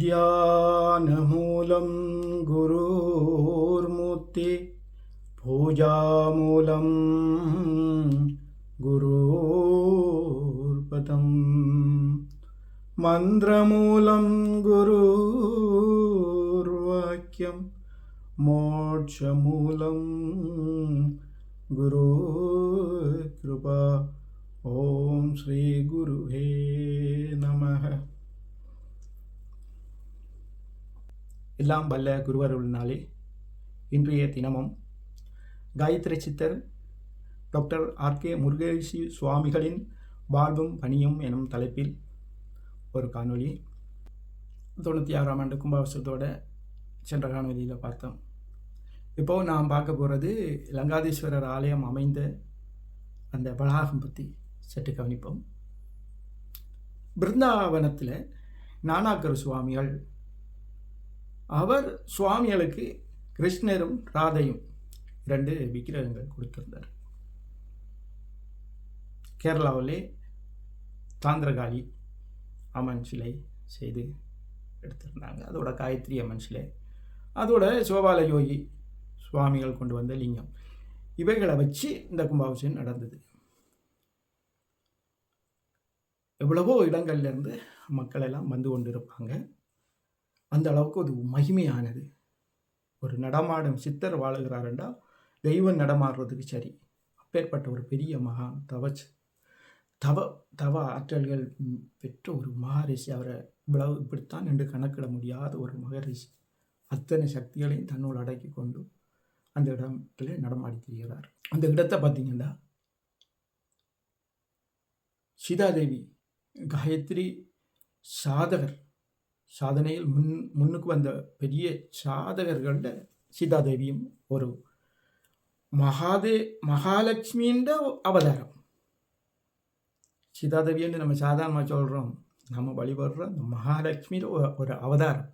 ध्यानमूलं गुरोर्मूर्ति पूजामूलं गुरोर्पदम् मन्त्रमूलं गुरुर्वाक्यं मोक्षमूलं गुरुकृपा ॐ श्रीगुरुवे नमः எல்லாம் வல்ல குருவருளினாலே இன்றைய தினமும் காயத்ரி சித்தர் டாக்டர் ஆர்கே முருகேஷி சுவாமிகளின் வாழ்வும் பணியும் எனும் தலைப்பில் ஒரு காணொளி. தொண்ணூற்றி ஆறாம் ஆண்டு கும்பாபிஷத்தோட சென்ற காணொலியில் பார்த்தோம். இப்போது நாம் பார்க்க போகிறது லங்காதீஸ்வரர் ஆலயம் அமைந்த அந்த வளாகம் பற்றி சற்று கவனிப்போம். பிருந்தாவனத்தில் நானாக்கர் சுவாமிகள் அவர் சுவாமிகளுக்கு கிருஷ்ணரும் ராதையும் ரெண்டு விக்கிரகங்கள் கொடுத்திருந்தார். கேரளாவிலே தாந்திரகாளி அம்மன் சிலை செய்து எடுத்திருந்தாங்க. அதோட காயத்ரி அம்மன் சிலை அதோட சோபால யோகி சுவாமிகள் கொண்டு வந்த லிங்கம் இவைகளை வச்சு இந்த கும்பாபிஷேகம் நடந்தது. எவ்வளவோ இடங்கள்லேருந்து மக்கள் எல்லாம் வந்து கொண்டிருப்பாங்க. அந்த அளவுக்கு அது மகிமையானது. ஒரு நடமாடும் சித்தர் வாழுகிறாருண்டா தெய்வம் நடமாடுறதுக்கு சரி. அப்பேற்பட்ட ஒரு பெரிய மகான் தவச் தவ தவ ஆற்றல்கள் பெற்ற ஒரு மகரிஷி அவரை இவ்வளவு இப்படித்தான் என்று கணக்கிட முடியாத ஒரு மகரிஷி. அத்தனை சக்திகளையும் தன்னோடு அடக்கி கொண்டு அந்த இடத்துல நடமாடி திரிகிறார். அந்த இடத்தை பார்த்தீங்கன்னா சீதாதேவி காயத்ரி சாதகர் சாதனையில் முன் முன்னுக்கு வந்த பெரிய சாதகர்களில் சீதாதேவியும் ஒரு மகாதே மகாலட்சுமின்ற அவதாரம். சீதாதேவின்னு நம்ம சாதாரணமாக சொல்கிறோம் நம்ம வழிபடுற அந்த மகாலட்சுமியில் ஒரு அவதாரம்.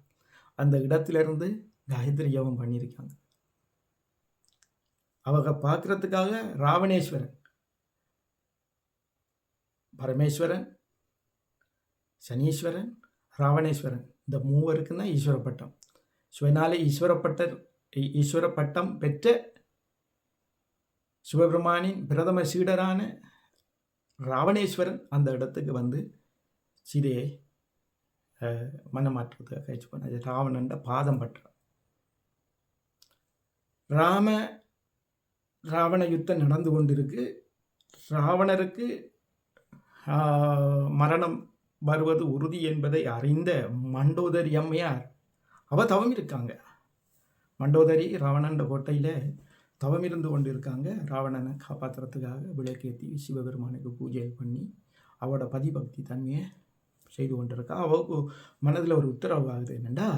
அந்த இடத்துலேருந்து காயத்ரி யோகம் பண்ணியிருக்காங்க. அவங்க பார்க்குறதுக்காக ராவணேஸ்வரன் பரமேஸ்வரன் சனீஸ்வரன் ராவணேஸ்வரன். இந்த மூவருக்கும் தான் ஈஸ்வர பட்டம் என்னால் ஈஸ்வரப்பட்டர் ஈஸ்வர பட்டம் பெற்ற சிவபெருமானின் பிரதம சீடரான ராவணேஸ்வரன் அந்த இடத்துக்கு வந்து சீதையை மனமாற்றத்துக்காக கழிச்சு பண்ணது ராவணன் பாதம் பற்றார் ராம ராவண யுத்தம் நடந்து கொண்டிருக்கு. ராவணருக்கு மரணம் வருவது உறுதி என்பதை அறிந்த மண்டோதரி அம்மையார் அவ தவம் இருக்காங்க. மண்டோதரி ராவணன் கோட்டையில் தவம் இருந்து கொண்டு இருக்காங்க ராவணனை காப்பாற்றுறதுக்காக விளக்கேற்றி சிவபெருமானுக்கு பூஜை பண்ணி அவளோட பதிபக்தி தன்மையை செய்து கொண்டிருக்கா. அவளுக்கு மனதில் ஒரு உத்தரவு ஆகுது என்னென்னா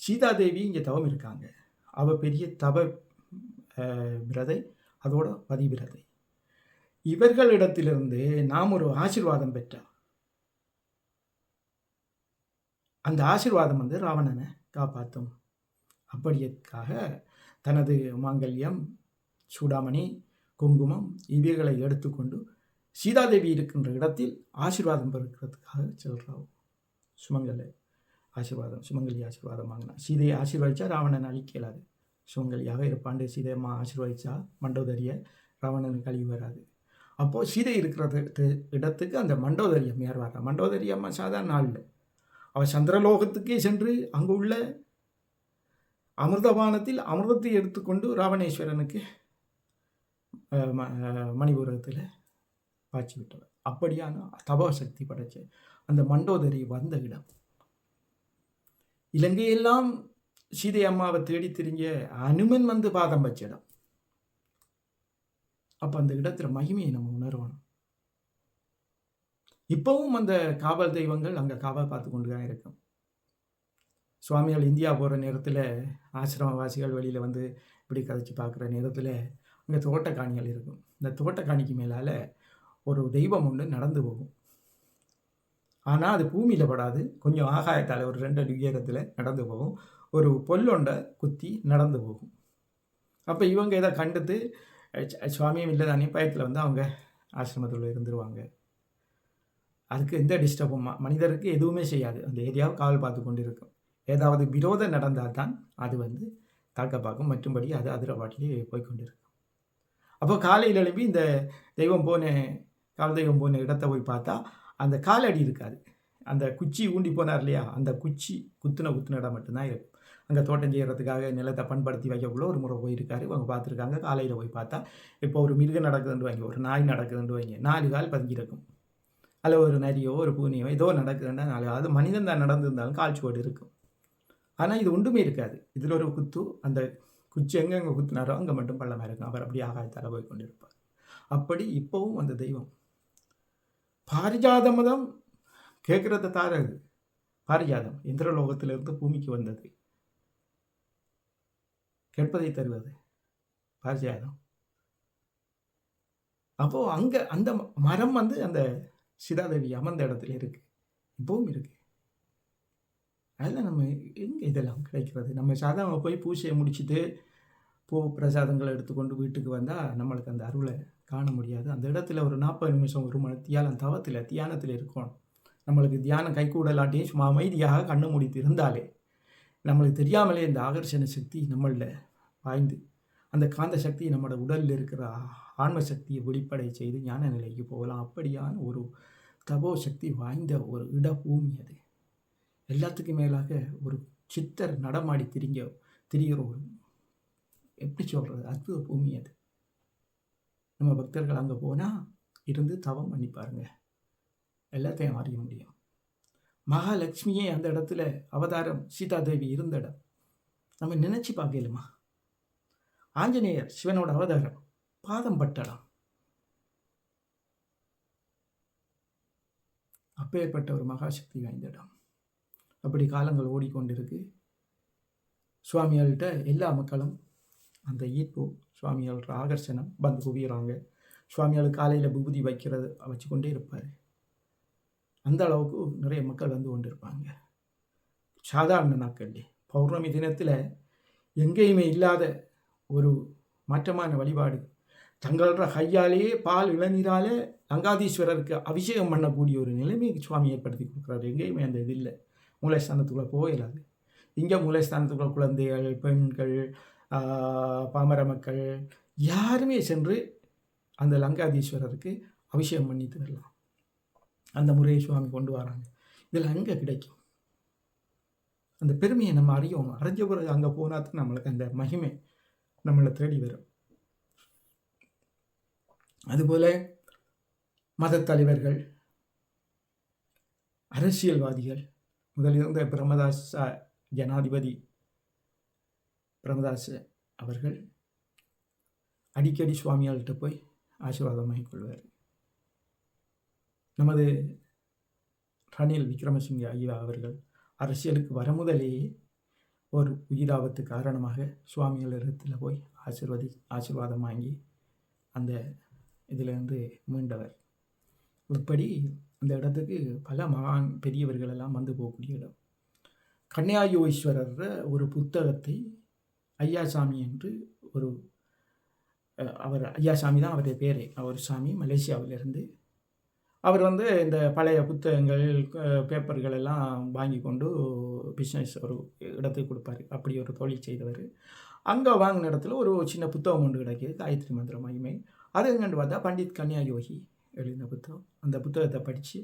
சீதாதேவி இங்கே தவம் இருக்காங்க. அவள் பெரிய தவ விரதை அதோட பதிவிரதை இவர்களிடத்திலிருந்து நாம் ஒரு ஆசிர்வாதம் பெற்றா அந்த ஆசிர்வாதம் வந்து ராவணனை காப்பாற்றும் அப்படியதுக்காக தனது மாங்கல்யம் சூடாமணி குங்குமம் இவைகளை எடுத்துக்கொண்டு சீதாதேவி இருக்கின்ற இடத்தில் ஆசிர்வாதம் பெருக்கிறதுக்காக செல்றாவும் சுமங்கல ஆசீர்வாதம் சுமங்கலி ஆசீர்வாதம் வாங்கினா சீதையை ஆசீர்வதிச்சா ராவணன் அழிக்க இயலாது சுமங்கலியாக இருப்பாண்டு. சீதையம்மா ஆசீர்வதிச்சா மண்டோதரிய ராவணனுக்கு கழிவு வராது. அப்போது சீதை இருக்கிறது இடத்துக்கு அந்த மண்டோதரியம் அம்மையார் வர்றா சாதாரண நாள் அவள் சந்திரலோகத்துக்கே சென்று அங்கு உள்ள அமிர்தபானத்தில் அமிர்தத்தை எடுத்துக்கொண்டு ராவணேஸ்வரனுக்கு மணிபுரத்தில் பாய்ச்சி விட்டவர் அப்படியான தப சக்தி படைச்ச அந்த மண்டோதரி வந்த இடம். இலங்கையெல்லாம் சீதை அம்மாவை தேடி திரிஞ்ச அனுமன் வந்து பாதம் வச்ச இடம். அப்போ அந்த இடத்துல மகிமையை நம்ம உணர்வணும். இப்போவும் அந்த காவல் தெய்வங்கள் அங்கே காவல் பார்த்து கொண்டு தான் இருக்கும். சுவாமிகள் இந்தியா போகிற நேரத்தில் ஆசிரமவாசிகள் வெளியில் வந்து இப்படி கதைச்சி பார்க்குற நேரத்தில் அங்கே தோட்டக்காணிகள் இருக்கும். இந்த தோட்டக்காணிக்கு மேலால் ஒரு தெய்வம் ஒன்று நடந்து போகும். ஆனால் அது பூமியில் படாது. கொஞ்சம் ஆகாயத்தால் ஒரு ரெண்டு அடி உயரத்தில் நடந்து போகும். ஒரு பொல்லொண்டை குத்தி நடந்து போகும். அப்போ இவங்க இதை கண்டுத்து சுவாமியும் இல்லை தானே பயத்தில் வந்து அவங்க ஆசிரமத்தில் இருந்துருவாங்க. அதுக்கு எந்த டிஸ்டர்பும் மனிதருக்கு எதுவுமே செய்யாது. அந்த ஏரியாவை காவல் பார்த்து கொண்டு இருக்கும் ஏதாவது விரோதம் நடந்தால் தான் அது வந்து தாக்க பார்க்கும். மற்றும்படி அது அதிர பாட்டிலே போய் கொண்டிருக்கும். அப்போ காலையில் எழுப்பி இந்த தெய்வம் போன காவல் தெய்வம் போன இடத்த போய் பார்த்தா அந்த காலடி இருக்காது. அந்த குச்சி ஊண்டி போனார் இல்லையா? அந்த குச்சி குத்துன குத்துன இடம் மட்டும்தான் இருக்கும். அங்கே தோட்டம் செய்கிறதுக்காக நிலத்தை பண்படுத்தி வைக்கக்குள்ள ஒரு முறை போயிருக்காரு. அவங்க பார்த்துருக்காங்க. காலையில் போய் பார்த்தா இப்போ ஒரு மிருகம் நடக்குதுன்னு வைங்க. ஒரு நாய் நடக்குதுன்னு வைங்க. நாலு கால் பதிஞ்சிருக்கும் அதில் ஒரு நரியோ ஒரு பூனியோ ஏதோ நடக்குதுன்னா நாலு அது மனிதன் தான் நடந்திருந்தாலும் கால் இருக்கும். ஆனால் இது ஒன்றுமே இருக்காது. இதில் ஒரு குத்து அந்த குச்சி எங்கெங்கே குத்துனாரோ அங்கே மட்டும் பள்ளமாக இருக்கும். அவர் அப்படி ஆகாயத்தால் போய் கொண்டிருப்பார். அப்படி இப்போவும் அந்த தெய்வம். பாரிஜாத மதம் கேட்குறத தாராது. பாரிஜாதம் இந்திரலோகத்திலிருந்து பூமிக்கு வந்தது. கேட்பதை தருவது. பாரிஜாதம். அப்போது அங்கே அந்த மரம் வந்து அந்த சீதாதேவி அமர்ந்த இடத்துல இருக்குது இப்பவும் இருக்கு. அதில் நம்ம எங்கே இதெல்லாம் கிடைக்கிறது? நம்ம சாதாரண போய் பூஜையை முடிச்சுட்டு பூ பிரசாதங்களை எடுத்துக்கொண்டு வீட்டுக்கு வந்தால் நம்மளுக்கு அந்த அருளை காண முடியாது. அந்த இடத்துல ஒரு நாற்பது நிமிஷம் ஒரு மணி தியானம் தவத்தில் தியானத்தில் இருக்கணும். நம்மளுக்கு தியானம் கைகூடலாட்டியும் சும்மா அமைதியாக கண்ணு முடித்து இருந்தாலே நம்மளுக்கு தெரியாமலே இந்த ஆகர்ஷண சக்தி நம்மளில் வாய்ந்து அந்த காந்த சக்தி நம்மளோட உடலில் இருக்கிற ஆன்ம சக்தியை வெளிப்படை செய்து ஞான நிலைக்கு போகலாம். அப்படியான ஒரு தபோ சக்தி வாய்ந்த ஒரு இடபூமி அது. எல்லாத்துக்கும் மேலாக ஒரு சித்தர் நடமாடி திரிங்க திரிகிற ஒரு எப்படி சொல்கிறது அற்புத பூமி அது. நம்ம பக்தர்கள் அங்கே போனால் இருந்து தவம் பண்ணி பாருங்க. எல்லாத்தையும் அறிய முடியும். மகாலட்சுமியே அந்த இடத்துல அவதாரம் சீதாதேவி இருந்த இடம். நம்ம நினச்சி பார்க்கலுமா? ஆஞ்சநேயர் சிவனோட அவதாரம் பாதம் பட்டடம். அப்பேற்பட்ட ஒரு மகாசக்தி வாய்ந்த இடம். அப்படி காலங்கள் ஓடிக்கொண்டிருக்கு. சுவாமியாள்கிட்ட எல்லா மக்களும் அந்த ஈர்ப்பு சுவாமியாளோட ஆகர்ஷணம் வந்து குவிகிறாங்க சுவாமியால் காலையில் விபூதி வைக்கிறது வச்சுக்கொண்டே இருப்பார். அந்த அளவுக்கு நிறைய மக்கள் வந்து கொண்டு இருப்பாங்க சாதாரண நாட்கள்லே. பௌர்ணமி தினத்தில் எங்கேயுமே இல்லாத ஒரு மாற்றமான வழிபாடு தங்களோட கையாலேயே பால் இளநீராலே லங்காதீஸ்வரருக்கு அபிஷேகம் பண்ணக்கூடிய ஒரு நிலைமையை சுவாமி ஏற்படுத்தி கொடுக்குறாரு. எங்கேயுமே அந்த இது இல்லை. மூலஸ்தானத்துக்குள்ளே போயிடாது இங்கே மூலஸ்தானத்துக்குள்ள குழந்தைகள் பெண்கள் பாமர மக்கள் யாருமே சென்று அந்த லங்காதீஸ்வரருக்கு அபிஷேகம் பண்ணிட்டு வரலாம் அந்த முறையை சுவாமி கொண்டு வராங்க. இதில் அங்கே கிடைக்கும். அந்த பெருமையை நம்ம அறியும் அறிஞ்ச பிறகு அங்கே போனால் தான் நம்மளுக்கு அந்த மகிமை நம்மளை தேடி வரும். அதுபோல் மத தலைவர்கள் அரசியல்வாதிகள் முதலிருந்த பிரம்மதாஸ் ஜனாதிபதி பிரமதாஸ் அவர்கள் அடிக்கடி சுவாமியாள்கிட்ட போய் ஆசீர்வாதம் வாங்கிக்கொள்வார். நமது ரணில் விக்ரமசிங்க ஐயா அவர்கள் அரசியலுக்கு வர முதலேயே ஒரு உயிராபத்து காரணமாக சுவாமிகள் இடத்துல போய் ஆசிர்வதி ஆசீர்வாதம் வாங்கி அந்த இதிலிருந்து மீண்டவர். இப்படி அந்த இடத்துக்கு பல மகான் பெரியவர்கள் எல்லாம் வந்து போகக்கூடிய இடம். கன்னியாயோஸ்வரர் ஒரு புத்தகத்தை ஐயாசாமி என்று ஒரு அவர் ஐயாசாமி தான் அவருடைய பேரே. அவர் சாமி மலேசியாவிலிருந்து. அவர் வந்து இந்த பழைய புத்தகங்கள் பேப்பர்கள் எல்லாம் வாங்கி கொண்டு பிஸ்னஸ் ஒரு இடத்துக்கு கொடுப்பாரு. அப்படி ஒரு தொழில் செய்தவர். அங்கே வாங்கின இடத்துல ஒரு சின்ன புத்தகம் ஒன்று கிடைக்கிது. காயத்ரி மந்திர மகிமை. அது எங்கன்னு பார்த்தா பண்டித் கன்யா யோகி எழுதின புத்தகம். அந்த புத்தகத்தை படித்து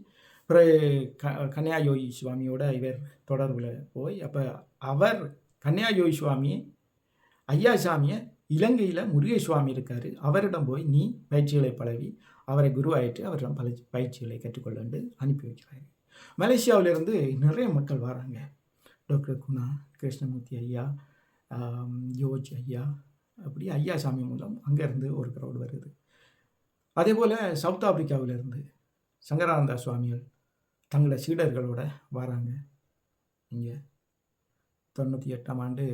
பிறகு க கன்யா யோகி சுவாமியோட இவர் தொடர்பில் போய் அப்போ அவர் கன்யா யோகி சுவாமி ஐயா சாமியை இலங்கையில் முருகை சுவாமி இருக்கார். அவரிடம் போய் நீ பயிற்சிகளை பழவி அவரை குருவாயிட்டு அவரிடம் பல பயிற்சிகளை கற்றுக்கொள்ளண்டு அனுப்பி வைக்கிறாரு. மலேசியாவிலிருந்து நிறைய மக்கள் வராங்க. டாக்டர் குணா கிருஷ்ணமூர்த்தி ஐயா யோஜ் ஐயா அப்படி ஐயா சாமி மூலம் அங்கேருந்து ஒரு க்ரௌடு வருது. அதே போல் சவுத் ஆப்ரிக்காவிலேருந்து சங்கரானந்தா சுவாமிகள் தங்களோட சீடர்களோட வராங்க. இங்கே தொண்ணூற்றி எட்டாம் ஆண்டு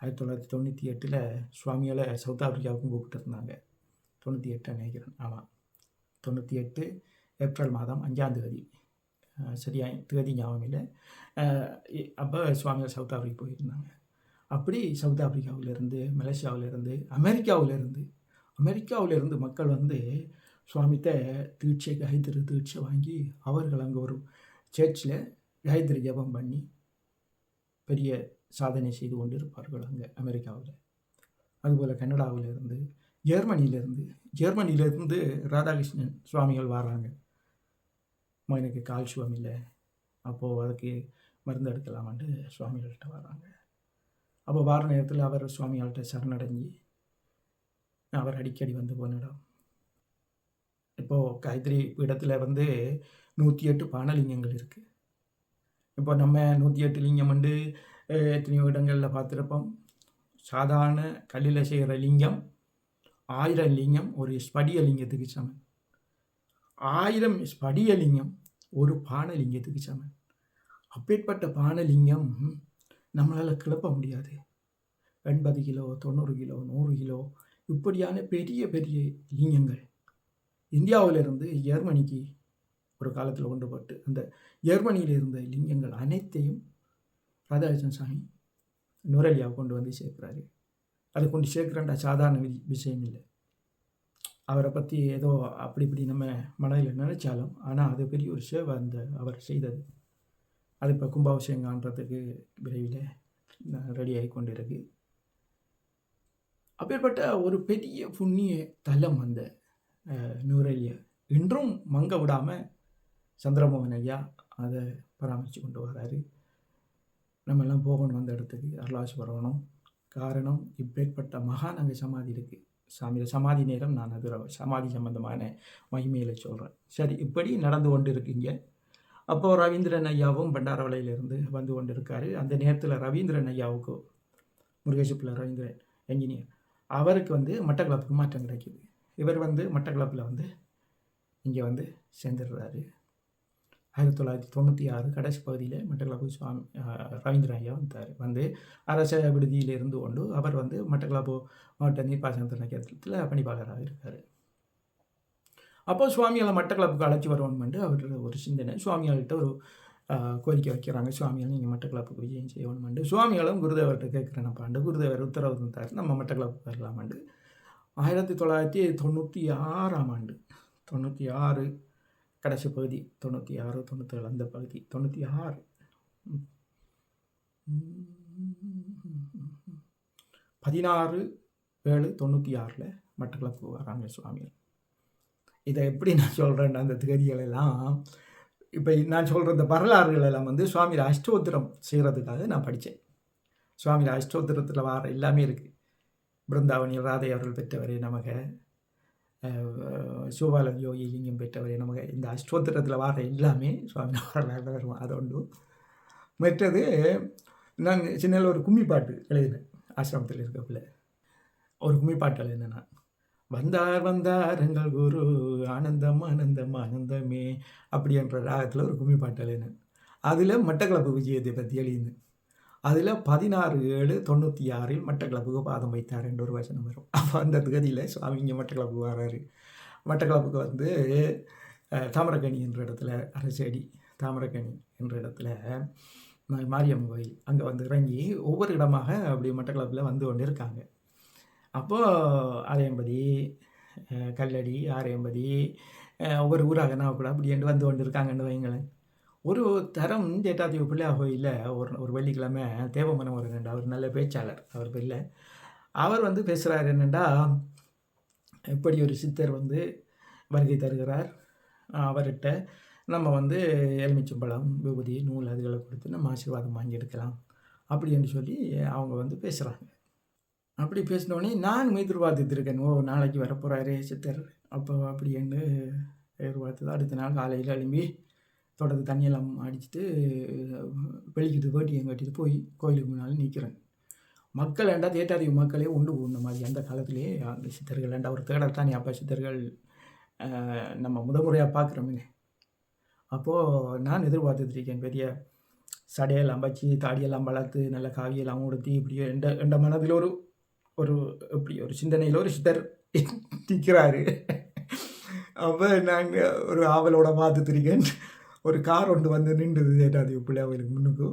ஆயிரத்தி தொள்ளாயிரத்தி தொண்ணூற்றி எட்டில் சுவாமிகளை சவுத் ஆப்பிரிக்காவுக்கும் கூப்பிட்டுருந்தாங்க தொண்ணூற்றி எட்டு நினைக்கிறேன். ஆமாம் தொண்ணூற்றி எட்டு ஏப்ரல் மாதம் அஞ்சாம் தேதி. சரியா தேதி ஞாபகம் இல்லை. அப்போ சுவாமிகள் சவுத் ஆப்பிரிக்கா போயிருந்தாங்க. அப்படி சவுத் ஆப்பிரிக்காவிலேருந்து மலேசியாவிலேருந்து அமெரிக்காவிலேருந்து அமெரிக்காவிலேருந்து மக்கள் வந்து சுவாமித்தை தீட்சை கைத்திரு தீட்சை வாங்கி அவர்கள் அங்கே ஒரு சர்ச்சில் காயத்ரி ஜபம் பண்ணி பெரிய சாதனை செய்து கொண்டிருப்பார்கள் அங்கே அமெரிக்காவில். அதுபோல் கனடாவிலேருந்து ஜெர்மனியிலேருந்து ஜெர்மனியிலேருந்து ராதாகிருஷ்ணன் சுவாமிகள் வராங்க அம்மா எனக்கு கால் சுவம் இல்லை. அப்போது அதுக்கு மருந்து எடுக்கலாமான்ட்டு சுவாமிகள்கிட்ட வராங்க அப்போ வார நேரத்தில் அவர் சுவாமிகள்கிட்ட சரணடைஞ்சி அவர் அடிக்கடி வந்து போன இடம் இப்போது காயத்ரி பீடத்தில் வந்து நூற்றி எட்டு பானலிங்கங்கள் இருக்குது இப்போ நம்ம நூற்றி எட்டு லிங்கம் வந்து எத்தனையோ இடங்களில் பார்த்துருப்போம். சாதாரண கல்லில் செய்கிற லிங்கம் ஆயிரம் லிங்கம் ஒரு ஸ்படிய லிங்கத்துக்கு சமன் ஆயிரம் ஸ்படிய லிங்கம் ஒரு பானலிங்கத்துக்கு சமன் அப்பேற்பட்ட பானலிங்கம் நம்மளால் கிளப்ப முடியாது. எண்பது கிலோ தொண்ணூறு கிலோ நூறு கிலோ இப்படியான பெரிய பெரிய லிங்கங்கள் இந்தியாவிலிருந்து ஜெர்மனிக்கு ஒரு காலத்தில் கொண்டு போட்டு அந்த ஜெர்மனியில் இருந்த லிங்கங்கள் அனைத்தையும் ராதாகிருஷ்ணன் சாமி நுரலியாவை கொண்டு வந்து சேர்க்குறாரு. அதை கொண்டு சேர்க்குறேன்டா சாதாரண வி- விஷயம் இல்லை. அவரை பற்றி ஏதோ அப்படி இப்படி நம்ம மனதில் நினைச்சாலும் ஆனால் அது பெரிய ஒரு சேவை அந்த அவர் செய்தது. அது இப்போ கும்பாபிஷேகம் காண்றதுக்கு விரைவில் ரெடி ஆகி கொண்டிருக்கு அப்பேற்பட்ட ஒரு பெரிய புண்ணிய தலம் அந்த அஹ், இன்றும் மங்க விடாமல் சந்திரமோகன் ஐயா அதை பராமரித்து கொண்டு வராரு. நம்ம எல்லாம் போகணும் அந்த இடத்துக்கு அருளாசி வரணும் காரணம் இப்பேற்பட்ட மகான் அங்கே சமாதி இருக்குது சாமியில் சமாதி நேரம் நான் அது சமாதி சம்பந்தமான மகிமையில் சொல்கிறேன் சரி இப்படி நடந்து கொண்டு இருக்கீங்க அப்போது ரவீந்திரன் ஐயாவும் பண்டாரவளையிலிருந்து வந்து கொண்டிருக்காரு. அந்த நேரத்தில் ரவீந்திரன் ஐயாவுக்கு முருகேஷ் பிள்ளை ரவீந்திரன் என்ஜினியர் அவருக்கு வந்து மட்டக்களப்புக்கு மாற்றம் கிடைக்குது. இவர் வந்து மட்டக்களப்பில் வந்து இங்கே வந்து சேர்ந்துடுறாரு. ஆயிரத்தி தொள்ளாயிரத்தி தொண்ணூற்றி ஆறு கடைசி பகுதியில் மட்டக்களப்பு சுவாமி ரவீந்திரன் ஐயா வந்தார். வந்து அரச விடுதியில் இருந்து கொண்டு அவர் வந்து மட்டக்களப்பு மாவட்ட நீர்ப்பாசன திணைக்களத்தில் பணிப்பாளராக இருக்கார். அப்போ சுவாமிகளை மட்டக்களப்புக்கு அழைச்சி வரணுமென்று அவர்களோட ஒரு சிந்தனை. சுவாமியாள்கிட்ட ஒரு கோரிக்கை வைக்கிறாங்க. சுவாமிகள் நீங்கள் மட்டக்களப்புக்கு விஜயம் செய்யணும்ண்டு சுவாமியாலும் குருதேவர்கிட்ட கேட்குறேனப்பாண்டு குருதேவர் உத்தரவு தந்தார். நம்ம மட்டக்களப்புக்கு வரலாமாண்டு ஆயிரத்தி தொள்ளாயிரத்தி தொண்ணூற்றி ஆறாம் ஆண்டு தொண்ணூற்றி ஆறு கடைசி பகுதி தொண்ணூற்றி ஆறு தொண்ணூற்றேழு அந்த பகுதி தொண்ணூற்றி ஆறு. பதினாறு ஏழு தொண்ணூற்றி ஆறில் மட்டக்களப்பு வராங்க சுவாமிகள் இதை எப்படி நான் சொல்கிறேன்னா அந்த திகதிகளெல்லாம் இப்போ நான் சொல்கிற இந்த வரலாறுகள் எல்லாம் வந்து சுவாமியில் அஷ்டோத்திரம் செய்கிறதுக்காக நான் படித்தேன் சுவாமியில் அஷ்டோத்திரத்தில் வார எல்லாமே இருக்குது பிருந்தாவணி ராதை அவர்கள் பெற்றவரே நமக சிவபாலன் யோகி லிங்கம் பெற்றவரே நமக இந்த அஷ்டோத்திரத்தில் வார எல்லாமே சுவாமி வரலாறு வருவோம் அது ஒன்று மற்றது நான் சின்னதில் ஒரு கும்மி பாட்டு எழுதினேன் ஆசிரமத்தில் இருக்கப்பில். ஒரு கும்மி பாட்டு எழுதினேன் நான். வந்தார் வந்தார் எங்கள் குரு. ஆனந்தம் ஆனந்தம் ஆனந்தமே அப்படி என்ற ராகத்தில் ஒரு கும்மி பாட்டு எழுதினேன். அதில் மட்டக்களப்பு விஜயத்தை பற்றி எழுதினேன். அதில் பதினாறு ஏழு தொண்ணூற்றி ஆறில் மட்டக்களப்புக்கு பாதம் வைத்தார் என்ற ஒரு வசனம் வரும். அப்போ அந்த கதியில் சுவாமி இங்கே மட்டக்களப்புக்கு வராரு. மட்டக்களப்புக்கு வந்து தாமரக்கணி என்ற இடத்துல அரசடி தாமரக்கணி என்ற இடத்துல மாரியம்மன் கோயில் அங்கே வந்து இறங்கி ஒவ்வொரு இடமாக அப்படி மட்டக்களப்பில் வந்து கொண்டு இருக்காங்க அப்போது ஆரையம்பதி கல்லடி ஆரையம்பதி ஒவ்வொரு ஊராக நான் கூட அப்படி என்று வந்து கொண்டு இருக்காங்கன்னு வைங்களேன் ஒரு தரம் ஜேட்டாதீவு பிள்ளையா கோயிலில் ஒரு ஒரு வெள்ளிக்கிழமை தேவமனம் ஒரு ரெண்டு அவர் நல்ல பேச்சாளர். அவர் பிள்ளை அவர் வந்து பேசுகிறார் என்னென்னா இப்படி ஒரு சித்தர் வந்து வருகை தருகிறார். அவர்கிட்ட நம்ம வந்து எலுமிச்சம்பழம் விபூதி நூல் அதுகளை கொடுத்து நம்ம ஆசீர்வாதம் வாங்கி எடுக்கலாம் அப்படின்னு சொல்லி அவங்க வந்து பேசுகிறாங்க. அப்படி பேசினோடனே நான் எதிர்பார்த்துருக்கேன் ஓ நாளைக்கு வரப்போகிறாரே சித்தர். அப்போ அப்படின்னு எதிர்பார்த்தது. அடுத்த நாள் காலையில் எழும்பி தொடர்ந்து தண்ணியெல்லாம் அடிச்சுட்டு வெளிக்கிட்டு வேட்டியம் கட்டிட்டு போய் கோயிலுக்கு முன்னால் நிற்கிறேன். மக்கள் ஏண்டா தேட்டாதி மக்களே உண்டு போன மாதிரி அந்த காலத்திலே அந்த சித்தர்கள் ஏண்டா ஒரு தேடல் தானே. அப்போ சித்தர்கள் நம்ம முதமுறையாக பார்க்குறோமே. அப்போது நான் எதிர்பார்த்துட்ருக்கேன் பெரிய சடையெல்லாம் வச்சு தாடியெல்லாம் வளர்த்து நல்ல காவியெல்லாம் உடுத்தி இப்படியே எந்த எந்த மனதில் ஒரு ஒரு இப்படி ஒரு சிந்தனையில் ஒரு சித்தர் நிற்கிறாரு அப்போ நாங்கள் ஒரு ஆவலோட பார்த்துட்ருக்கேன் ஒரு கார் ஒன்று வந்து நின்றுது. தேட்டாதி பிள்ளையாவுக்கு முன்னுக்கு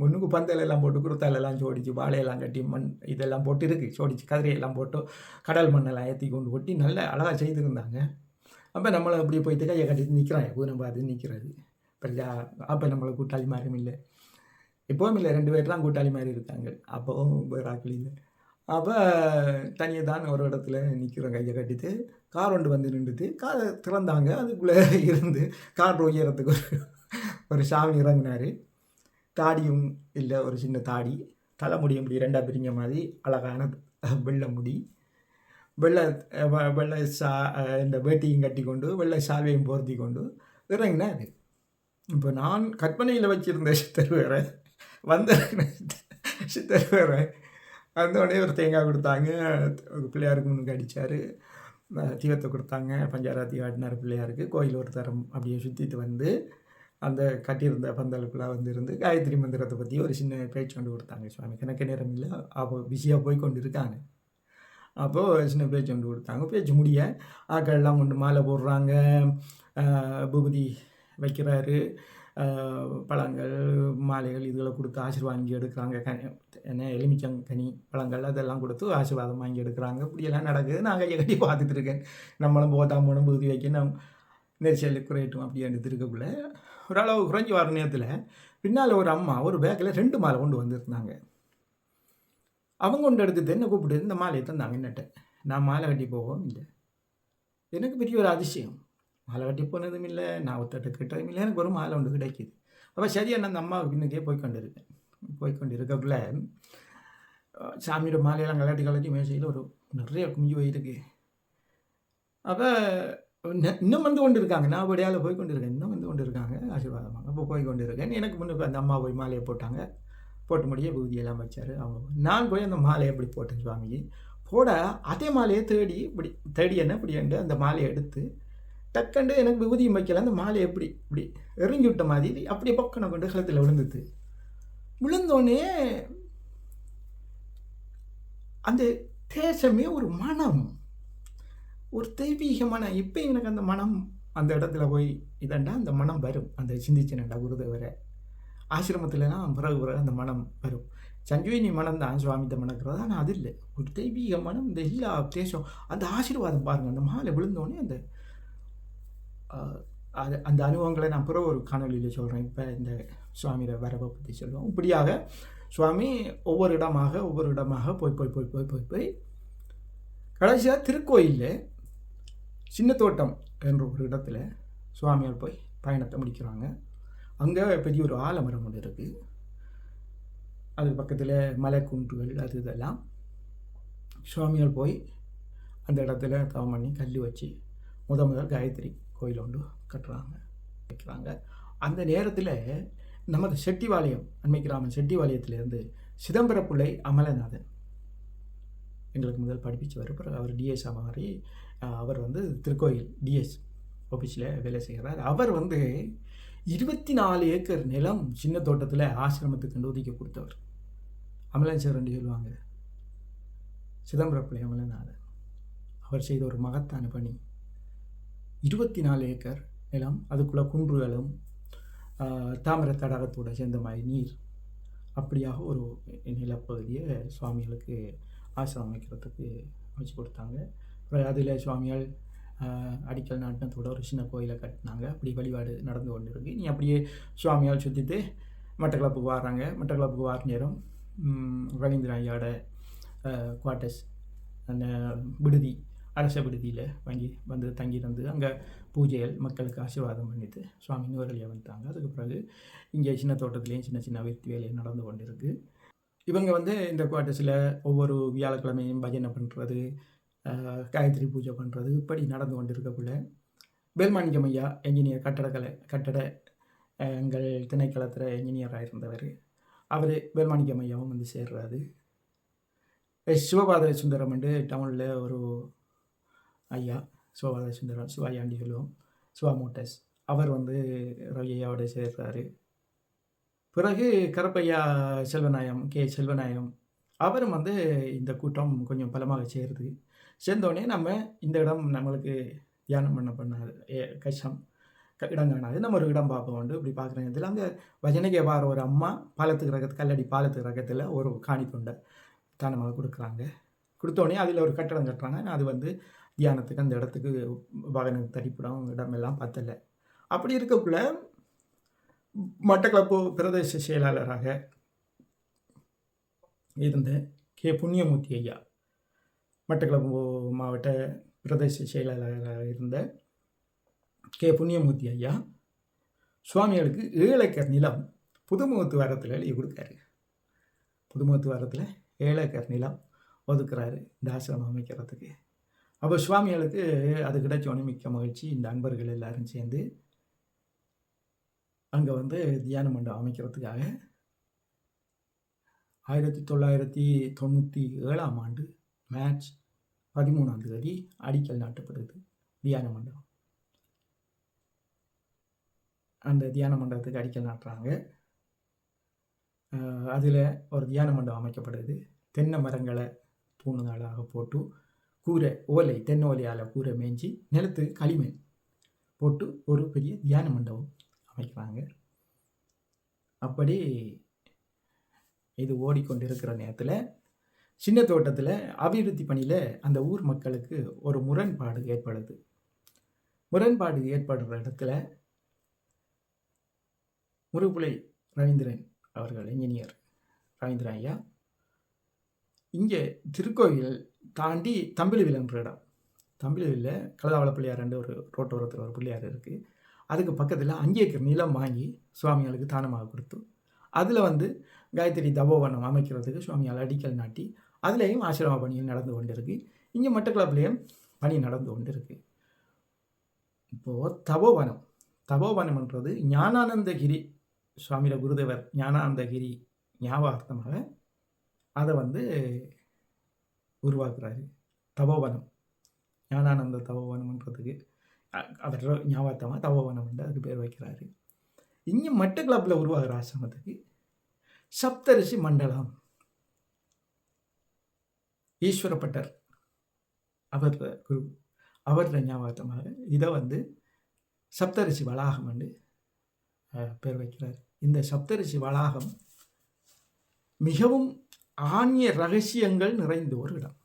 முன்னுக்கு பந்தல் எல்லாம் போட்டு குருத்தாலெல்லாம் சோடிச்சு வாழையெல்லாம் கட்டி மண் இதெல்லாம் போட்டு இருக்குது சோடிச்சு கதிரையெல்லாம் போட்டு கடல் மண்ணெல்லாம் ஏற்றி கொண்டு ஒட்டி நல்ல அழகாக செய்திருந்தாங்க. அப்போ நம்மளை அப்படி போயிட்டு கையை கட்டிட்டு எப்போது நம்ம அது நிற்கிறது பிரஜா அப்போ நம்மளை கூட்டாளி மாதிரியும் இல்லை. இப்போவும் இல்லை ரெண்டு பேர் தான் கூட்டாளி மாதிரி இருக்காங்க. அப்போவும் வேறு ஆக்கள் இல்லை. அப்போ தனியாக தான் ஒரு இடத்துல நிற்கிறோம் கையை கட்டிட்டு. கார் ஒன்று வந்து நின்றுட்டு கார் திறந்தாங்க. அதுக்குள்ளே இருந்து கார் உயரத்துக்கு ஒரு ஒரு சாமி இறங்கினார். தாடியும் இல்லை ஒரு சின்ன தாடி. தலைமுடி இப்படி ரெண்டாக பிரிஞ்ச மாதிரி அழகான வெள்ளை முடி. வெள்ளை வெள்ளை சா இந்த வேட்டியும் கட்டி கொண்டு வெள்ளை சால்வையும் போர்த்தி கொண்டு இறங்கினார். இப்போ நான் கற்பனையில் வச்சுருந்த சித்தர் வேறு. வந்த சித்தர் வேறு. அந்த உடனே ஒரு தேங்காய் கொடுத்தாங்க. ஒரு பிள்ளையாருக்கு முன்னுக்கு அடித்தார் தீவத்தை கொடுத்தாங்க. பஞ்சாராத்தி ஆடினார் பிள்ளையாருக்கு. கோயில் ஒரு தரம் அப்படியே சுற்றிட்டு வந்து அந்த கட்டியிருந்த பந்தலுக்குள்ளே வந்திருந்து காயத்ரி மந்திரத்தை பற்றி ஒரு சின்ன பேச்சு கொண்டு கொடுத்தாங்க சுவாமி. கணக்கு நேரம் இல்லை. அப்போ பிஸியாக போய் கொண்டு இருக்காங்க அப்போது சின்ன பேச்சு கொண்டு கொடுத்தாங்க. பேச்சு முடிய ஆக்கள்லாம் கொண்டு மாலை போடுறாங்க. பூபதி வைக்கிறாரு. பழங்கள் மாலைகள் இதுகளை கொடுத்து ஆசீர்வாதம் வாங்கி எடுக்கிறாங்க. கனி என்ன எலுமிச்சங்கனி பழங்கள் அதெல்லாம் கொடுத்து ஆசீர்வாதம் வாங்கி எடுக்கிறாங்க. இப்படியெல்லாம் நடக்குது. நான் கையை கட்டி பார்த்துட்டு இருக்கேன். நம்மளும் போதாம் புகுதி பூதி வைக்க நம் நெரிசல் குறையட்டும் அப்படி இருக்கக்குள்ள. ஓரளவு குறைஞ்சி வர நேரத்தில் பின்னால் ஒரு அம்மா ஒரு பேக்கில் ரெண்டு மாலை கொண்டு வந்திருந்தாங்க. அவங்க கொண்டு எடுத்து என்ன கூப்பிட்டு இந்த மாலையை தந்தாங்க என்னட்ட. நான் மாலை கட்டி போகவும் இல்லை. எனக்கு பெரிய ஒரு அதிசயம். மாலை கட்டி போனதும் இல்லை நான் ஒத்தட்ட கிட்டதும் இல்லை எனக்கு ஒரு மாலை ஒன்று கிடைக்குது அப்போ சரியாக நான் அந்த அம்மாவுக்கு பின்னுக்கே போய் கொண்டு இருக்கேன் இருக்கக்குள்ள சாமியோட மாலையெல்லாம் கலாட்டி கலாட்டி மேசையில் ஒரு நிறைய குஞ்சு போயிருக்கு அப்போ இன்னும் வந்து கொண்டு இருக்காங்க நான் படியால் போய் கொண்டு இருக்கேன் இன்னும் வந்து கொண்டு இருக்காங்க ஆசீர்வாதமாக அப்போ போய் கொண்டு இருக்கேன் எனக்கு முன்னுக்கு அந்த அம்மா போய் மாலையை போட்டாங்க போட்டு முடிய பூதியெல்லாம் வச்சார் அவங்க நான் போய் அந்த மாலையை இப்படி போட்டேன் சுவாமிஜி போட அதே மாலையை தேடி இப்படி தேடி என்ன இப்படி என்று அந்த மாலையை எடுத்து டக்கண்டு எனக்கு விபூதியும் வைக்கல அந்த மாலை எப்படி? இப்படி எறிஞ்சு விட்ட மாதிரி அப்படியே பக்கம் கொண்டு கழுத்தில் விழுந்துது. விழுந்தோடனே அந்த தேசமே ஒரு மனம். ஒரு தெய்வீக மனம் இப்போ எனக்கு அந்த மனம் அந்த இடத்துல போய் இதண்டா அந்த மனம் வரும். அந்த சிந்திச்சனண்டா குருதேவரை ஆசிரமத்துலலாம் பிறகு பிறகு அந்த மனம் வரும். சஞ்சீவினி மனம் தான் சுவாமித்தை மணக்கிறது ஆனால் அது இல்லை. ஒரு தெய்வீக மனம் இந்த எல்லா தேசம். அந்த ஆசீர்வாதம் பாருங்கள் அந்த மாலை விழுந்தோடனே அந்த அது அந்த அனுபவங்களை நான் பிறகு ஒரு காணொலியில் சொல்கிறேன் இப்போ இந்த சுவாமியோட வரவை பற்றி சொல்லுவோம். இப்படியாக சுவாமி ஒவ்வொரு இடமாக ஒவ்வொரு இடமாக போய் போய் போய் போய் போய் போய் கடைசியாக திருக்கோயிலில் சின்ன தோட்டம் என்ற ஒரு இடத்துல சுவாமியார் போய் பயணத்தை முடிக்கிறாங்க. அங்கே பெரிய ஒரு ஆலமரம் ஒன்று இருக்குது அது பக்கத்தில் மலை குன்றுகள் அது இதெல்லாம். சுவாமியார் போய் அந்த இடத்துல தவம் பண்ணி கல் வச்சு முத முதல் காயத்ரி கோயில் ஒன்று கட்டுறாங்க வைக்கிறாங்க. அந்த நேரத்தில் நமது செட்டிவாளையம் அண்மை கிராமம் செட்டிவாளையத்திலேருந்து சிதம்பரப்பிள்ளை அமலநாதன். எங்களுக்கு முதல் படிப்பிச்சவர் பிறகு அவர் டிஎஸ் மாதிரி அவர் வந்து திருக்கோயில் டிஎஸ் ஆஃபீஸில் வேலை செய்கிறார் அவர் வந்து இருபத்தி நாலு ஏக்கர் நிலம் சின்ன தோட்டத்தில் ஆசிரமத்துக்கு ஒதுக்கி கொடுத்தவர். அமலன் சொல்லுவாங்க சிதம்பரப்பிள்ளை அமலநாதன். அவர் செய்த ஒரு மகத்தான பணி. இருபத்தி நாலு ஏக்கர் நிலம் அதுக்குள்ளே குன்றுகளும் தாமிர தடாகத்தோட சேர்ந்த மாதிரி நீர் அப்படியாக ஒரு நிலப்பகுதியை சுவாமிகளுக்கு ஆசிரமம் வைக்கிறதுக்கு வச்சு கொடுத்தாங்க. அப்புறம் அதில் சுவாமியால் அடிக்கல் நாட்டினத்தோட ஒரு சின்ன கோயிலை கட்டினாங்க. அப்படி வழிபாடு நடந்து கொண்டு இருக்கு நீ அப்படியே சுவாமியால் சுற்றிட்டு மட்டக்களப்புக்கு வாடுறாங்க மட்டக்களப்புக்கு வார நேரம் ம், ரவீந்திர ஐயாவோட குவார்ட்டர்ஸ் அந்த விடுதி அரச விடுதியில் வாங்கி வந்து தங்கியிருந்து அங்கே பூஜைகள் மக்களுக்கு ஆசீர்வாதம் பண்ணிட்டு சுவாமி நூறலியாக வந்துட்டாங்க. அதுக்கு பிறகு இங்கே சின்ன தோட்டத்துலேயும் சின்ன சின்ன விருத்தி வேலையும் நடந்து கொண்டிருக்கு. இவங்க வந்து இந்த குவார்ட்டர்ஸில் ஒவ்வொரு வியாழக்கிழமையும் பஜனை பண்ணுறது காயத்ரி பூஜை பண்ணுறது இப்படி நடந்து கொண்டு இருக்கக்குள்ள வேல்மாணிக்கம் ஐயா என்ஜினியர் கட்டடக்கலை கட்டட எங்கள் திணைக்களத்தில் என்ஜினியராக இருந்தவர் அவர் வேல்மாணிக்கம் ஐயாவும் வந்து சேர்றாரு. சிவபாத சுந்தரம் வந்து டவுனில் ஒரு ஐயா சிவபாத சுந்தரம் சிவாயாண்டி சொல்லுவோம் சிவா மோட்டர்ஸ் அவர் வந்து ரவி சேர்றாரு. பிறகு கருப்பையா செல்வநாயம் கே செல்வநாயம் அவரும் வந்து இந்த கூட்டம் கொஞ்சம் பலமாக சேருது. சேர்ந்தோடனே நம்ம இந்த இடம் நம்மளுக்கு தியானம் பண்ண பண்ணாது ஏ- கஷ்டம் க- இடம் காணாது. நம்ம ஒரு இடம் பார்ப்போம் உண்டு இப்படி பார்க்குற நேரத்தில் அங்கே பஜனைக்கு வார ஒரு அம்மா பாலத்துக்கு ரகத்து கல்லடி பாலத்துக்கு ரகத்தில் ஒரு காணி தொண்டை தானமாக கொடுக்குறாங்க. கொடுத்தோடனே அதில் ஒரு கட்டடம் கட்டுறாங்க. அது வந்து தியானத்துக்கு அந்த இடத்துக்கு வாகன தரிப்பிடம் இடமெல்லாம் பார்த்தல அப்படி இருக்கக்குள்ள மட்டக்களப்பு பிரதேச செயலாளராக இருந்த கே. புண்ணியமூர்த்தி ஐயா மட்டக்களப்பு மாவட்ட பிரதேச செயலாளராக இருந்த கே. புண்ணியமூர்த்தி ஐயா சுவாமிகளுக்கு ஏழு ஏக்கர் நிலம் புதுமுகத்து வாரத்தில் எழுதி கொடுக்காரு. புதுமுகத்து வாரத்தில் ஏழு ஏக்கர் நிலம் ஒதுக்குறாரு இந்த ஆசிரமம் அமைக்கிறதுக்கு. அப்போ சுவாமிகளுக்கு அது கிடைச்சோன்னு மிக்க மகிழ்ச்சி. இந்த அன்பர்கள் எல்லாரும் சேர்ந்து அங்கே வந்து தியான மண்டபம் அமைக்கிறதுக்காக ஆயிரத்தி தொள்ளாயிரத்தி தொண்ணூற்றி ஏழாம் ஆண்டு மேட்ச் பதிமூணாம் தேதி அடிக்கல் நாட்டப்படுது தியான மண்டபம். அந்த தியான மண்டபத்துக்கு அடிக்கல் நாட்டுறாங்க. அதில் ஒரு தியான மண்டபம் அமைக்கப்படுது. தென்னை மரங்களை தூணுகளாக போட்டு கூரை ஓலை தென்னோலையால் கூரை மேய்ஞ்சி நிலத்துக்கு களிமண் போட்டு ஒரு பெரிய தியான மண்டபம் அமைக்கிறாங்க. அப்படி இது ஓடிக்கொண்டிருக்கிற நேரத்தில் சின்ன தோட்டத்தில் அபிவிருத்தி பணியில் அந்த ஊர் மக்களுக்கு ஒரு முரண்பாடு ஏற்படுது. முரண்பாடு ஏற்படுற இடத்துல முருகுலை ரவீந்திரன் அவர்கள் இன்ஜினியர் ரவீந்திரன் ஐயா இங்கே திருக்கோயில் தாண்டி தம்பிலுவில்ன்ற இடம். தம்பிலுவில் கலதாவள பிள்ளையார் ரெண்டு ஒரு ரோட்டோரத்தில் ஒரு பிள்ளையார் இருக்குது அதுக்கு பக்கத்தில் அஞ்சு ஏக்கர் நிலம் வாங்கி சுவாமிகளுக்கு தானமாக கொடுத்து அதில் வந்து காயத்ரி தபோவனம் அமைக்கிறதுக்கு சுவாமியால் அடிக்கல் நாட்டி அதுலேயும் ஆசிரம பணிகள் நடந்து கொண்டு இருக்குது இங்கே மட்டக்களப்புலேயும் பணி நடந்து கொண்டு இருக்குது இப்போது தபோவனம் தபோவனம்ன்றது ஞானானந்தகிரி சுவாமியில குருதேவர் ஞானானந்தகிரி ஞாபகார்த்தமாக அதை வந்து உருவாக்குறாரு. தபோவனம் ஞானானந்த தபோவனம்ன்றதுக்கு அவர் ஞாபகத்தமாக தபோவனம்ன்ற வந்து அதுக்கு பேர் வைக்கிறாரு. இங்கே மட்டக்களப்பில் உருவாகிற ஆசிரமத்துக்கு சப்தரிஷி மண்டலம். ஈஸ்வரப்பட்டர். அவர் குரு. அவர் ஞாபகத்தமாக இதை வந்து சப்தரிஷி வளாகம் என்று பேர் வைக்கிறார். இந்த சப்தரிஷி வளாகம் மிகவும் ஆன்ய ரகசியங்கள் நிறைந்த ஒரு இடம்.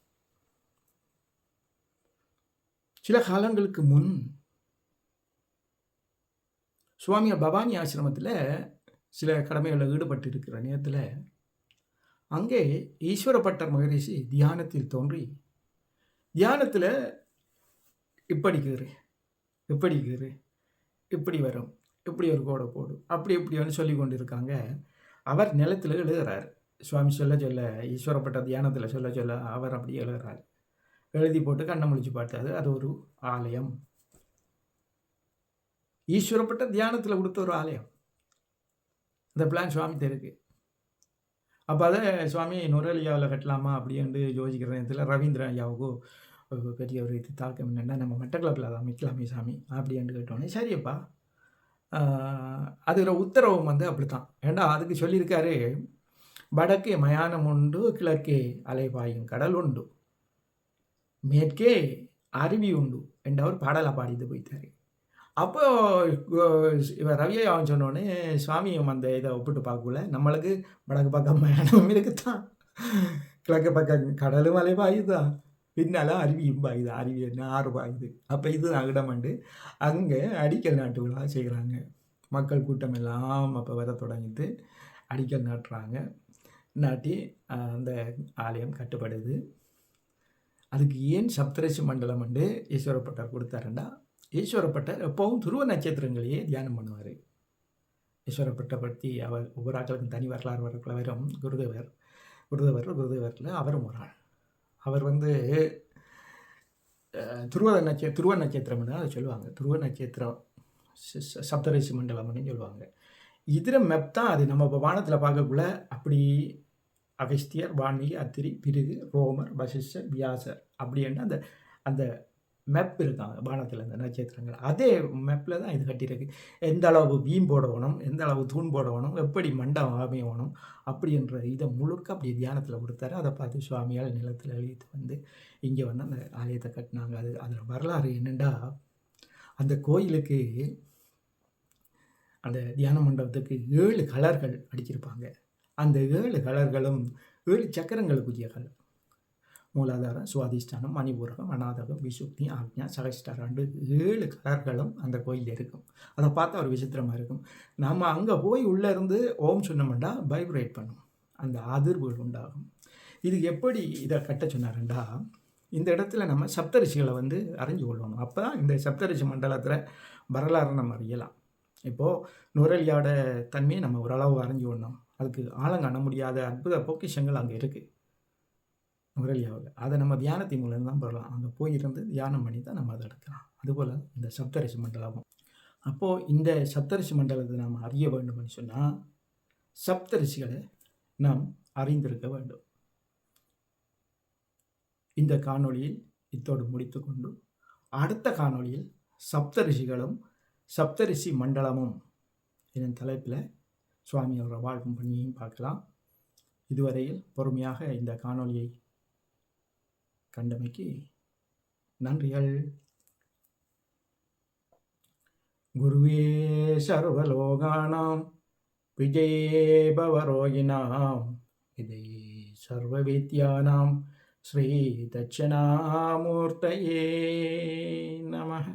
சில காலங்களுக்கு முன் சுவாமி பவானி ஆசிரமத்தில் சில கடமைகளில் ஈடுபட்டு இருக்கிற நேரத்தில் அங்கே ஈஸ்வரப்பட்டர் மகரிஷி தியானத்தில் தோன்றி தியானத்தில் இப்படி கீறு இப்படி கீறு இப்படி வரும் இப்படி ஒரு கோடை போடும் அப்படி இப்படின்னு சொல்லி கொண்டு இருக்காங்க அவர் நிலத்தில் எழுதுகிறார் சுவாமி சொல்ல சொல்ல ஈஸ்வரப்பட்ட தியானத்தில் சொல்ல சொல்ல அவர் அப்படி எழுதுறார். எழுதி போட்டு கண்ணை முடிச்சு பார்த்தாரு. அது ஒரு ஆலயம். ஈஸ்வரப்பட்ட தியானத்தில் கொடுத்த ஒரு ஆலயம். இந்த பிளான் சுவாமி தெருக்கு. அப்போ அதை சுவாமி நுரலியாவில் கட்டலாமா அப்படின்ட்டு யோசிக்கிற நேரத்தில் ரவீந்திரன் ஐயாவுக்கும் பெரிய ஒரு இது தாக்கம் என்னென்னா நம்ம மட்டக்களப்பில் தான் அமைக்கலாமே சாமி அப்படின்ட்டு கேட்டோன்னே சரியப்பா அதில் உத்தரவும் வந்து அப்படித்தான். ஏண்டா அதுக்கு சொல்லியிருக்காரு வடக்கே மயானம் உண்டு கிழக்கே அலைபாயும் கடல் உண்டு. மேற்கே அருவி உண்டு என்றவர் பாடலை பாடிட்டு போயிட்டார். அப்போ இவர் ரவியை அவன் சொன்னோடனே சுவாமியும் அந்த இதை ஒப்பிட்டு பார்க்கல நம்மளுக்கு வடக்கு பக்கம் மயானமும் இருக்குதான். கிழக்கு பக்கம் கடலும் அலை பாயுதான் பின்னால் அருவியும் பாயுது அருவி என்ன ஆறு பாயுது. அப்போ இது அகிடமண்டு அங்கே அடிக்கல் நாட்டு விழா செய்கிறாங்க. மக்கள் கூட்டம் எல்லாம் அப்போ வர தொடங்கிட்டு அடிக்கல் நாட்டுறாங்க. நாட்டி அந்த ஆலயம் கட்டுப்படுது. அதுக்கு ஏன் சப்தரிசி மண்டலம் வந்து ஈஸ்வரப்பட்டர் கொடுத்தாருண்டா ஈஸ்வரப்பட்டர் எப்பவும் துருவ நட்சத்திரங்களையே தியானம் பண்ணுவார். ஈஸ்வரப்பட்டை பற்றி அவர் ஒவ்வொரு ஆட்களுக்கும் தனி வரலாறு வரக்குள்ள வரும். குருதேவர் குருதேவர் குருதேவரில் அவரும் ஒரு ஆள். அவர் வந்து துருவ நட்ச துருவ நட்சத்திரம்னு அதை சொல்லுவாங்க. துருவ நட்சத்திரம் சப்தரிசி மண்டலம்னு சொல்லுவாங்க. இதில் மெப் தான் அது நம்ம இப்போ வானத்தில் பார்க்கக்குள்ள அப்படி அகஸ்தியர் வான்மீகி அத்திரி பிருகு ரோமர் வசிஷ்டர் வியாசர் அப்படின்ட்டு அந்த அந்த மேப் இருக்காங்க வானத்தில் அந்த நட்சத்திரங்கள். அதே மேப்பில் தான் இது கட்டியிருக்கு. எந்த அளவு பீம் போடணும் எந்த அளவு தூண் போடணும் எப்படி மண்டபம் அமையணும் அப்படின்ற இதை முழுக்க அப்படி தியானத்தில் கொடுத்தாரு. அதை பார்த்து சுவாமியால் நிலத்தில் எழுதிட்டு வந்து இங்கே வந்து அந்த ஆலயத்தை கட்டினாங்க. அது அதில் வரலாறு என்னென்னா அந்த கோயிலுக்கு அந்த தியான மண்டபத்துக்கு ஏழு கலர்கள் அடிச்சிருப்பாங்க. அந்த ஏழு கலர்களும் ஏழு சக்கரங்களுக்குரிய கலர் மூலாதாரம் சுவாதிஷ்டானம் மணிபூரகம் அநாதகம் விசுப்தி ஆக்ஞா சகஸ்டராண்டு ஏழு கலர்களும் அந்த கோயிலில் இருக்கும். அதை பார்த்தா ஒரு விசித்திரமாக இருக்கும். நம்ம அங்கே போய் உள்ளே இருந்து ஓம் சொன்னோம்னா வைப்ரேட் பண்ணும். அந்த அதிர்வுகள் உண்டாகும். இது எப்படி இதை கட்ட சொன்னாருண்டா இந்த இடத்துல நம்ம சப்தரிசிகளை வந்து அறிஞ்சு கொள்ளணும். அப்போ தான் இந்த சப்தரிசி மண்டலத்தில் வரலாறு நம்ம அறியலாம். இப்போது நுரலியோட தன்மையை நம்ம ஓரளவு அறிஞ்சு கொள்ளணும். அதுக்கு ஆழங்காண முடியாத அற்புத பொக்கிஷங்கள் அங்கே இருக்குது முரளியாவில் அதை நம்ம தியானத்தின் மூலம் தான் பெறலாம். அங்கே போயிருந்து தியானம் பண்ணி தான் நம்ம அதை எடுக்கலாம். அதுபோல் இந்த சப்தரிசி மண்டலமும். அப்போது இந்த சப்தரிசி மண்டலத்தை நாம் அறிய வேண்டும்னு சொன்னால் சப்தரிசிகளை நாம் அறிந்திருக்க வேண்டும். இந்த காணொளியில் இத்தோடு முடித்துக்கொண்டு அடுத்த காணொளியில் சப்தரிஷிகளும் சப்தரிஷி மண்டலமும் என் தலைப்பில் சுவாமி அவரோட வாழ்வும் பணியையும் பார்க்கலாம். இதுவரையில் பொறுமையாக இந்த காணொலியை கண்டமைக்கு நன்றிகள். குருவே சர்வலோகானாம் விஜயே பவரோகிணாம் விஜயே சர்வவித்யானாம் ஸ்ரீ தட்சிணாமூர்த்தயே நமக